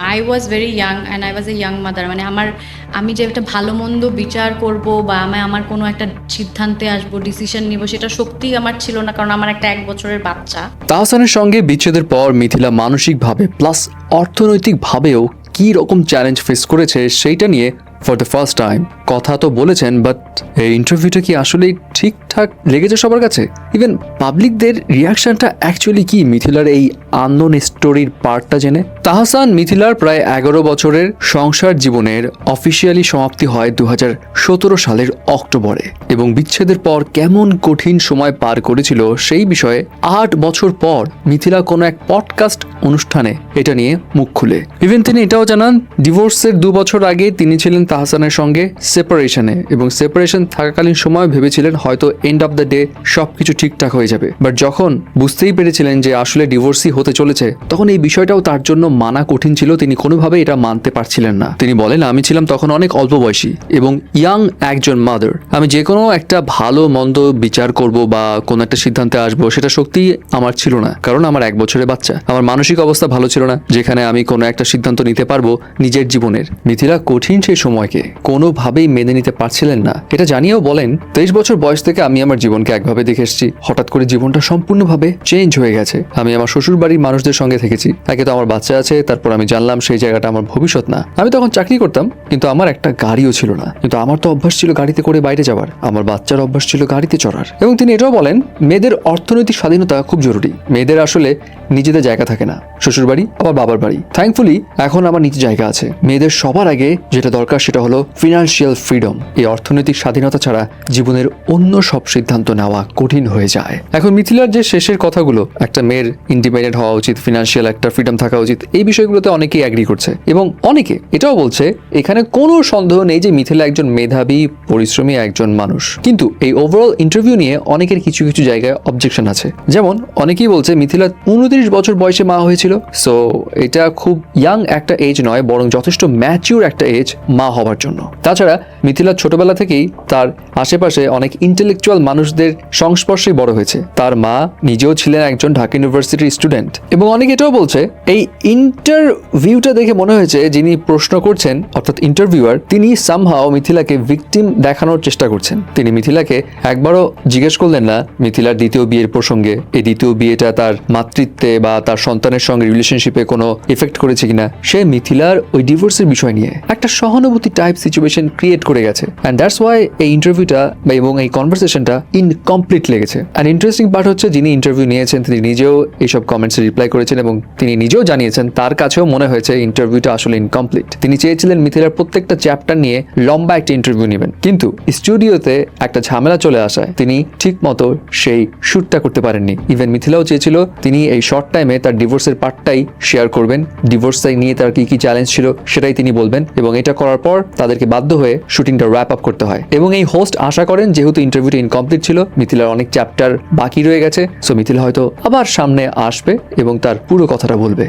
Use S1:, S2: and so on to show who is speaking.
S1: I was very young and I was a young mother মানে আমার, আমি যে একটা ভালো মন্দ বিচার করব বা আমি আমার কোনো একটা সিদ্ধান্তে আসব ডিসিশন নিব, সেটা সত্যিই আমার ছিল না কারণ আমার একটা এক বছরের বাচ্চা।
S2: তাহসানের সঙ্গে বিচ্ছেদের পর মিথিলা মানসিকভাবে প্লাস অর্থনৈতিকভাবেও কী রকম চ্যালেঞ্জ ফেস করেছে, সেইটা নিয়ে ফর দ্য ফার্স্ট টাইম কথা তো বলেছেন বাট এই ইন্টারভিউটা কি আসলেই ঠিকঠাক লেগেছে সবার কাছে? ইভেন পাবলিকদের রিয়াকশনটা অ্যাকচুয়ালি কি মিথিলার এই আন্দোলন স্টোরির পার্টটা জেনে? তাহসান মিথিলার প্রায় এগারো বছরের সংসার জীবনের অফিসিয়ালি সমাপ্তি হয় দু হাজার সতেরো সালের অক্টোবরে, এবং বিচ্ছেদের পর কেমন কঠিন সময় পার করেছিল সেই বিষয়ে আট বছর পর মিথিলা কোনো এক পডকাস্ট অনুষ্ঠানে এটা নিয়ে মুখ খুলে। ইভেন তিনি এটাও জানান ডিভোর্সের দু বছর আগে তিনি ছিলেন তাহসানের সঙ্গে সেপারেশনে এবং সেপারেশন থাকাকালীন সময় ভেবেছিলেন হয়তো এন্ড অফ দ্য ডে সব কিছু ঠিকঠাক হয়ে যাবে। বাট যখন বুঝতেই পেরেছিলেন যে আসলে ডিভোর্সই হতে চলেছে, তখন এই বিষয়টাও তার জন্য মানা কঠিন ছিল, তিনি কোনোভাবে এটা মানতে পারছিলেন না। তিনি বলেন, আমি ছিলাম তখন অনেক অল্প বয়সী এবং ইয়াং একজন মাদার আমি যে কোনো একটা ভালো, মন্দ বিচার করব বা কোনো একটা সিদ্ধান্তে আসব, সেটা সত্যি আমার ছিল না। কারণ আমার এক বছরের বাচ্চা। আমার মানসিক অবস্থা ভালো ছিল না, যেখানে আমি কোনো একটা সিদ্ধান্ত নিতে পারব নিজের জীবনের। মিথিলা কঠিন সেই সময়কে কোনোভাবেই মেনে নিতে পারছিলেন না। এটা জানিয়েও বলেন, তেইশ বছর বয়স থেকে আমি আমার জীবনকে একভাবে দেখে এসেছি। হঠাৎ করে জীবনটা সম্পূর্ণভাবে চেঞ্জ হয়ে গেছে। আমি আমার শ্বশুর বাড়ির মানুষদের সঙ্গে থেকেছি। একে তো আমার বাচ্চা আছে, তারপর আমি জানলাম সেই জায়গাটা আমার ভবিষ্যৎ না। আমি তখন চাকরি করতাম, কিন্তু আমার একটা গাড়িও ছিল না। কিন্তু আমার তো অভ্যাস ছিল গাড়িতে করে বাইরে যাওয়ার। আমার বাচ্চার অভ্যাস ছিল গাড়িতে চড়ার। এবং তিনি এটাও বলেন, মেয়েদের অর্থনৈতিক স্বাধীনতা খুব জরুরি। মেয়েদের আসলে নিজেদের জায়গা থাকে না। শ্বশুর বাড়ি আবার বাবার বাড়ি। থ্যাঙ্কফুলি এখন আমার নিজের জায়গা আছে। মেয়েদের সবার আগে যেটা দরকার সেটা হলো ফিনান্সিয়াল ফ্রিডম এই অর্থনৈতিক স্বাধীনতা ছাড়া জীবনের অন্য সব সিদ্ধান্ত নেওয়া কঠিন হয়ে যায়। এখন মিথিলার যে শেষের কথাগুলো, একটা মেয়ের ইন্ডিপেন্ডেন্ট হওয়া উচিত ফিনান্সিয়াল একটা ফ্রিডম থাকা উচিত, এই বিষয়গুলোতে অনেকেই অ্যাগ্রি করছে। এবং অনেকে এটাও বলছে, এখানে কোনো সন্দেহ নেই যে মিথিলা একজন মেধাবী, পরিশ্রমী একজন মানুষ। কিন্তু এই ওভারঅল ইন্টারভিউ নিয়ে অনেকের কিছু কিছু জায়গায় অবজেকশন আছে। যেমন, অনেকেই বলছে মিথিলা উনত্রিশ বছর বয়সে মা হয়েছিল। সো এটা খুব ইয়াং একটা এজ নয়, বরং যথেষ্ট ম্যাচিউর একটা এজ মা হওয়ার জন্য। তাছাড়া মিথিলা ছোটবেলা থেকেই তার আশেপাশে অনেক ইন্টেলেকচুয়াল মানুষদের সংস্পর্শে বড় হয়েছে। তার মা নিজেও ছিলেন একজন ঢাকা ইউনিভার্সিটির স্টুডেন্ট এবং অনেকে এটাও বলছে, এই ইন্টারভিউটা দেখে মনে হয়েছে যিনি প্রশ্ন করছেন, অর্থাৎ ইন্টারভিউয়ার তিনি সামহাও মিথিলাকে ভিকটিম দেখানোর চেষ্টা করছেন। তিনি মিথিলাকে একবারও জিজ্ঞেস করলেন না, মিথিলার দ্বিতীয় বিয়ের প্রসঙ্গে, এই দ্বিতীয় বিয়েটা তার মাতৃত্বে বা তার সন্তানের সঙ্গে রিলেশনশিপে কোনো এফেক্ট করেছে কিনা? সে মিথিলার ওই ডিভোর্সের বিষয় নিয়ে। একটা সহানুভূতি টাইপ সিচুয়েশন ক্রিয়েট করে গেছে। অ্যান্ড দ্যাটস ওয়াই এই ইন্টারভিউটা এবং এই কনভারসেশনটা ইনকমপ্লিট লেগেছে। অ্যান্ড ইন্টারেস্টিং পার্ট হচ্ছে, যিনি ইন্টারভিউ নিয়েছেন, তিনি নিজেও এইসব কমেন্টসে রিপ্লাই করেছেন এবং তিনি নিজেও জানিয়েছেন, তার কাছেও মনে হয়েছে ইন্টারভিউটা আসলে ইনকমপ্লিট তিনি চেয়েছিলেন মিথিলার প্রত্যেকটা চ্যাপ্টার নিয়ে লম্বা একটা ইন্টারভিউ নেবেন। কিন্তু স্টুডিওতে একটা ঝামেলা চলে আসায় তিনি ঠিক মতো সেই শ্যুটটা করতে পারেননি। ইভেন মিথিলাও চেয়েছিল, তিনি এই শর্ট টাইমে তার ডিভোর্সের পার্টটাই শেয়ার করবেন। ডিভোর্সটাই নিয়ে তার কি কি চ্যালেঞ্জ ছিল, সেটাই তিনি বলবেন। এবং এটা করার পর তাদেরকে বাধ্য হয়ে শুটিংটা র্যাপ আপ করতে হয়। এবং এই হোস্ট আশা করেন যেহেতু ইন্টারভিউটা ইনকমপ্লিট ছিল, মিথিলার অনেক চ্যাপ্টার বাকি রয়ে গেছে সো মিথিলা হয়তো আবার সামনে আসবে এবং তার পুরো কথাটা বলবে।